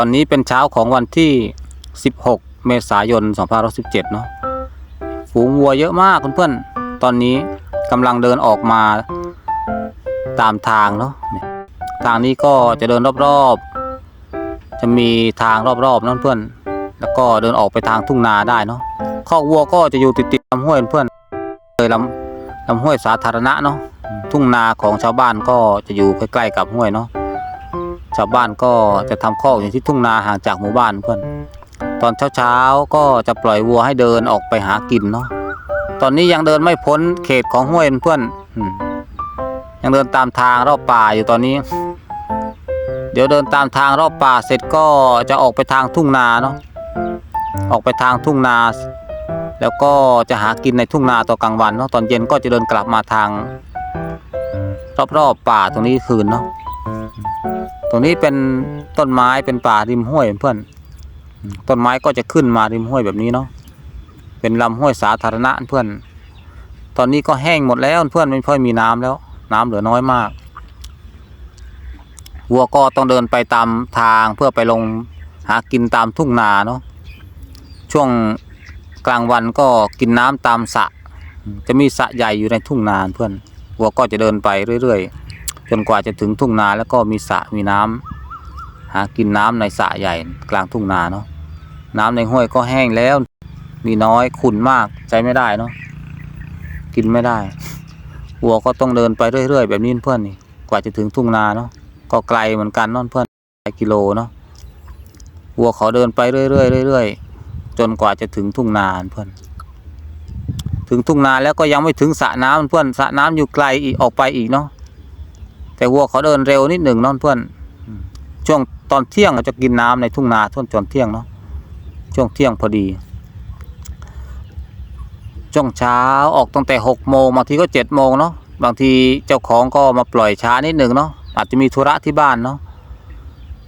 ตอนนี้เป็นเช้าของวันที่ 16 เมษายน 2517 เนาะฝูงวัวเยอะมากเพื่อนๆ ตอนนี้กำลังเดินออกมาตามทางเนาะทางนี้ก็จะเดินรอบๆ จะมีทางรอบๆเนาะเพื่อน แล้วก็เดินออกไปทางทุ่งนาได้เนาะคอกวัวก็จะอยู่ติดๆลำห้วยเพื่อนเลยลำลำห้วยสาธารณะเนาะทุ่งนาของชาวบ้านก็จะอยู่ใกล้ๆกับห้วยเนาะ ชาวบ้านก็จะทำคอกอยู่ที่ทุ่งนาห่างจากหมู่บ้านเพื่อนตอนเช้าๆก็จะปล่อยวัวให้เดินออกไปหากินเนาะตอนนี้ยังเดินไม่พ้นเขตของห้วยเพื่อนยังเดินตามทางรอบป่าอยู่ตอนนี้ เดี๋ยวเดินตามทางรอบป่าเสร็จก็จะออกไปทางทุ่งนาเนาะออกไปทางทุ่งนา แล้วก็จะหากินในทุ่งนาตอนกลางวันเนาะตอนเย็นก็จะเดินกลับมาทาง รอบๆป่าตรงนี้คืนเนาะ ตรงนี้เป็นต้นไม้เป็นป่าริมห้วยเพื่อน ต้นไม้ก็จะขึ้นมาริมห้วยแบบนี้เนาะ เป็นลำห้วยสาธารณะเพื่อน ตอนนี้ก็แห้งหมดแล้วเพื่อนไม่ค่อยมีน้ำแล้ว น้ำเหลือน้อยมากวัวก็ต้องเดินไปตามทางเพื่อไปลงหากินตามทุ่งนาเนาะ ช่วงกลางวันก็กินน้ำตามสระ จะมีสระใหญ่อยู่ในทุ่งนาเพื่อนวัวก็จะเดินไปเรื่อยๆ จนกว่าจะถึงทุ่งนาแล้วก็มีสระมีน้ำหากินน้ำในสระใหญ่กลางทุ่งนาเนาะน้ำในห้วยก็แห้งแล้ว มีน้อยขุ่นมากใช้ไม่ได้เนาะกินไม่ได้วัวก็ต้องเดินไปเรื่อยๆ แบบนี้เพื่อนนี่กว่าจะถึงทุ่งนาเนาะก็ไกลเหมือนกันเนอนเพื่อนหลายกิโลเนาะวัวเขาเดินไปเรื่อยๆเรื่อยๆจนกว่าจะถึงทุ่งนาเพื่อนถึงทุ่งนาแล้วก็ยังไม่ถึงสระน้ำเพื่อนสระน้ำอยู่ไกลอีกออกไปอีกเนาะ แต่วัวเขาเดินเร็วนิดหนึ่งเนอนเพื่อนช่วงตอนเที่ยงเราจะกินน้ำในทุ่งนาช่วงจนเที่ยงเนาะช่วงเที่ยงพอดี ช่วงเช้าออกตั้งแต่หกโมงบางทีก็เจ็ดโมงเนาะบางทีเจ้าของก็มาปล่อยช้านิดหนึ่งเนาะอาจจะมีธุระที่บ้านเนาะ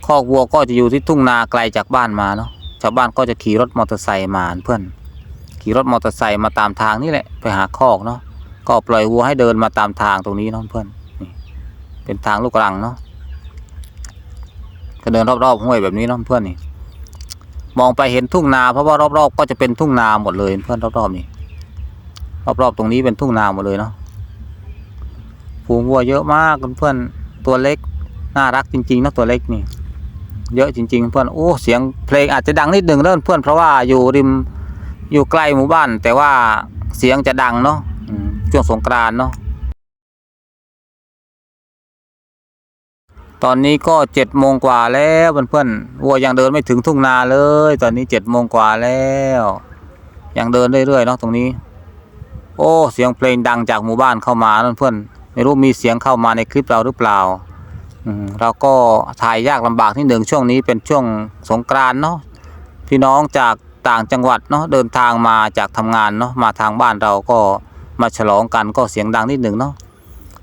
คอกวัวก็จะอยู่ที่ทุ่งนาไกลจากบ้านมาเนาะชาวบ้านก็จะขี่รถมอเตอร์ไซค์มาเพื่อนขี่รถมอเตอร์ไซค์มาตามทางนี่แหละไปหาคอกเนาะก็ปล่อยวัวให้เดินมาตามทางตรงนี้เนาะเพื่อน เป็นทางลูกรังเนาะก็เดินรอบๆห้วยแบบนี้เนาะเพื่อนนี่ มองไปเห็นทุ่งนา เพราะว่ารอบๆก็จะเป็นทุ่งนาหมดเลยเพื่อนรอบๆนี่รอบๆตรงนี้เป็นทุ่งนาหมดเลยเนาะฝูงวัวเยอะมากเพื่อนตัวเล็กน่ารักจริงๆนะตัวเล็กนี่ เยอะจริง ๆ เพื่อนโอ้เสียงเพลงอาจจะดังนิดหนึ่งเด้อเพื่อนเพราะว่าอยู่ริมอยู่ใกล้หมู่บ้าน แต่ว่าเสียงจะดังเนาะช่วงสงกรานเนาะ ตอนนี้ก็เจ็ดโมงกว่าแล้วเพื่อนๆวัวยังเดินไม่ถึงทุ่งนาเลย ตอนนี้เจ็ดโมงกว่าแล้วยังเดินเรื่อยๆเนาะตรงนี้ โอ้เสียงเพลงดังจากหมู่บ้านเข้ามาเพื่อนๆไม่รู้มีเสียงเข้ามาในคลิปเราหรือเปล่าอืมเราก็ถ่ายยากลำบากที่หนึ่งช่วงนี้เป็นช่วงสงกรานเนาะพี่น้องจากต่างจังหวัดเนาะเดินทางมาจากทำงานเนาะมาทางบ้านเราก็มาฉลองกันก็เสียงดังนิดหนึ่งเนาะ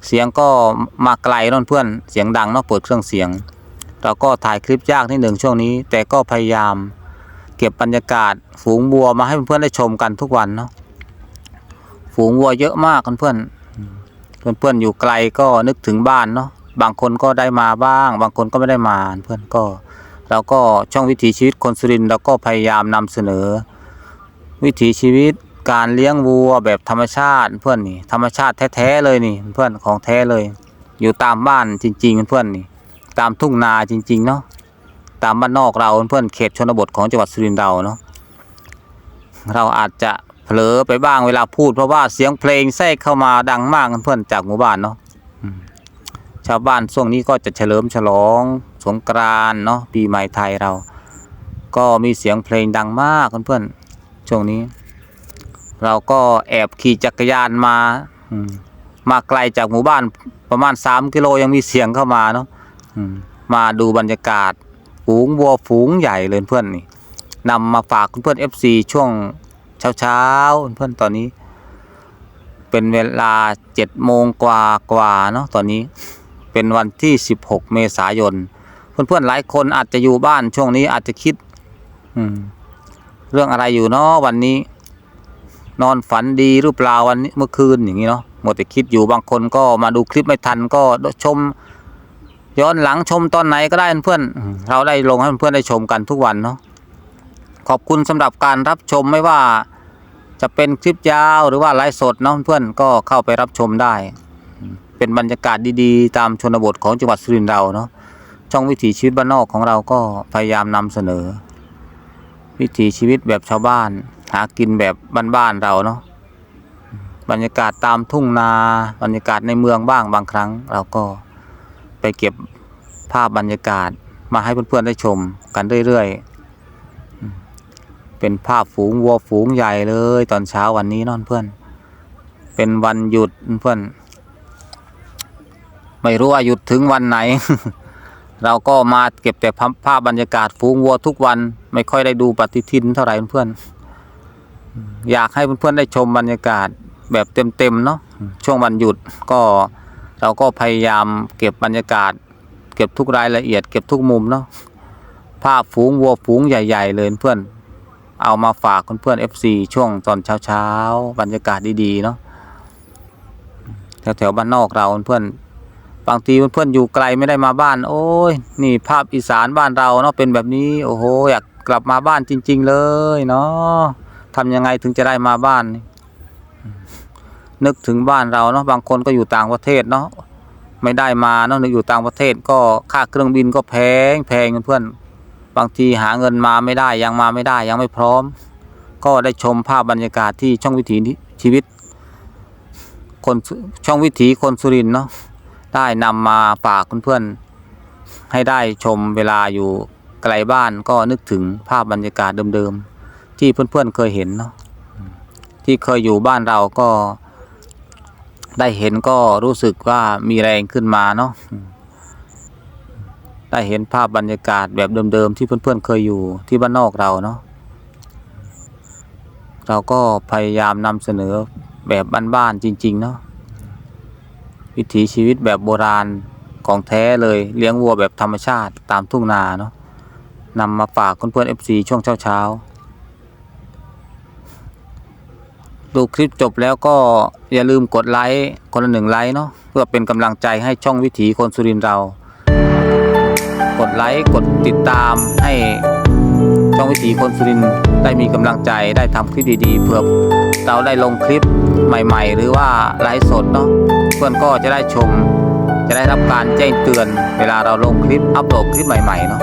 เสียงก็มาไกลนั่นเพื่อนเสียงดังเนาะเปิดเครื่องเสียง เราก็ถ่ายคลิปยากนิดหนึ่งช่วงนี้ แต่ก็พยายาม เก็บบรรยากาศ ฝูงบัวมาให้เพื่อนได้ชมกันทุกวันเนาะฝูงวัวเยอะมากเพื่อนเพื่อนๆอยู่ไกลก็นึกถึงบ้านเนาะบางคนก็ได้มาบ้าง บางคนก็ไม่ได้มาเพื่อนก็เราก็ช่องวิถีชีวิตคนสุรินทร์เราก็พยายามนำเสนอ วิถีชีวิต การเลี้ยงวัวแบบธรรมชาติเพื่อนนี่ธรรมชาติแท้ๆเลยนี่เพื่อนของแท้เลย อยู่ตามบ้านจริง ๆ เพื่อนนี่ตามทุ่งนาจริง ๆ เนาะตามบ้านนอกเราเพื่อนเขตชนบทของจังหวัดสุรินทร์เราเนาะเราอาจจะเผลอไปบ้างเวลาพูดเพราะว่าเสียงเพลงแทรกเข้ามาดังมากเพื่อนจากหมู่บ้านเนาะชาวบ้านช่วงนี้ก็จะเฉลิมฉลองสงกรานเนาะปีใหม่ไทยเรา ก็มีเสียงเพลงดังมากเพื่อนๆช่วงนี้ เราก็แอบขี่จักรยานมาอมาไกลจากหมู่บ้านประมาณสามกิโลยังมีเสียงเข้ามาเนาะมาดูบรรยากาศฝูงวัวฝูงใหญ่เลยเพื่อนนี่นำมาฝากเพื่อน FC ช่วงเช้าๆเพื่อนตอนนี้ เป็นเวลาเจ็ดโมงกว่ากว่าเนาะตอนนี้เป็นวันที่ 16 เมษายน เพื่อนๆหลายคนอาจจะอยู่บ้านช่วงนี้อาจจะคิดเรื่องอะไรอยู่เนาะวันนี้ นอนฝันดีหรือเปล่าวันนี้เมื่อคืนอย่างนี้เนาะหมดแต่คิดอยู่บางคนก็มาดูคลิปไม่ทันก็ชม ย้อนหลังชมตอนไหนก็ได้เพื่อนเราได้ลงให้เพื่อนได้ชมกันทุกวันเนาะขอบคุณสำหรับการรับชมไม่ว่าจะเป็นคลิปยาวหรือว่าไลฟ์สดเนาะเพื่อนก็เข้าไปรับชมได้ เป็นบรรยากาศดีๆ ตามชนบทของจังหวัดสุรินทร์เราเนาะช่องวิถีชีวิตบ้านนอกของเราก็พยายามนำเสนอ วิถีชีวิตแบบชาวบ้าน หากินแบบบ้านๆเราเนาะบรรยากาศตามทุ่งนาบรรยากาศในเมืองบ้างบางครั้ง เราก็ไปเก็บภาพบรรยากาศมาให้เพื่อนๆได้ชมกันเรื่อยๆเป็นภาพฝูงวัวฝูงใหญ่เลยตอนเช้าวันนี้นอนเพื่อน เป็นวันหยุดเพื่อน ไม่รู้ว่าหยุดถึงวันไหน เราก็มาเก็บแต่ภาพบรรยากาศฝูงวัวทุกวัน ไม่ค่อยได้ดูปฏิทินเท่าไหร่เพื่อน อยากให้เพื่อนๆได้ชมบรรยากาศแบบเต็มๆเนาะช่วงวันหยุดก็เราก็พยายามเก็บบรรยากาศ เก็บทุกรายละเอียด เก็บทุกมุมเนาะภาพฝูงวัวฝูงใหญ่ ๆ เลยเพื่อน เอามาฝากเพื่อนๆ FC ช่วงตอนเช้าๆ บรรยากาศดีๆเนาะแถวๆบ้านนอกเราเพื่อนบางทีเพื่อนๆอยู่ไกลไม่ได้มาบ้าน โอ้ยนี่ภาพอีสานบ้านเราเนาะเป็นแบบนี้ โอ้โหอยากกลับมาบ้านจริง ๆ เลยเนาะ ทำยังไงถึงจะได้มาบ้าน นึกถึงบ้านเราเนาะบางคนก็อยู่ต่างประเทศเนาะไม่ได้มาเนาะนึกอยู่ต่างประเทศก็ค่าเครื่องบินก็แพงแพงเพื่อนบางทีหาเงินมาไม่ได้ยังมาไม่ได้ยังไม่พร้อม ก็ได้ชมภาพบรรยากาศที่ช่องวิถีชีวิต คนช่องวิถีคนสุรินเนาะได้นำมาฝากเพื่อนๆให้ได้ชมเวลาอยู่ไกลบ้านก็นึกถึงภาพบรรยากาศเดิมๆ ที่เพื่อนๆเคยเห็นเนาะที่เคยอยู่บ้านเราก็ ได้เห็นก็รู้สึกว่ามีแรงขึ้นมาเนาะได้เห็นภาพบรรยากาศแบบเดิมๆที่เพื่อนๆเคยอยู่ที่บ้านนอกเราเนาะเราก็พยายามนำเสนอแบบบ้านๆจริง ๆ เนาะวิถีชีวิตแบบโบราณของแท้เลยเลี้ยงวัวแบบธรรมชาติตามทุ่งนาเนาะนำมาฝากเพื่อนๆ FC ช่วงเช้าๆ ดูคลิปจบแล้วก็อย่าลืมกดไลค์คนละหนึ่งไลค์เนาะเพื่อเป็นกำลังใจให้ช่องวิถีคนสุรินเรา กดไลค์กดติดตามให้ช่องวิถีคนสุรินได้มีกำลังใจได้ทำคลิปดีๆเพื่อเราได้ลงคลิปใหม่ๆ หรือว่าไลฟ์สดเนาะเพื่อนก็จะได้ชม จะได้รับการแจ้งเตือน เวลาเราลงคลิปอัปโหลดคลิปใหม่ๆเนาะ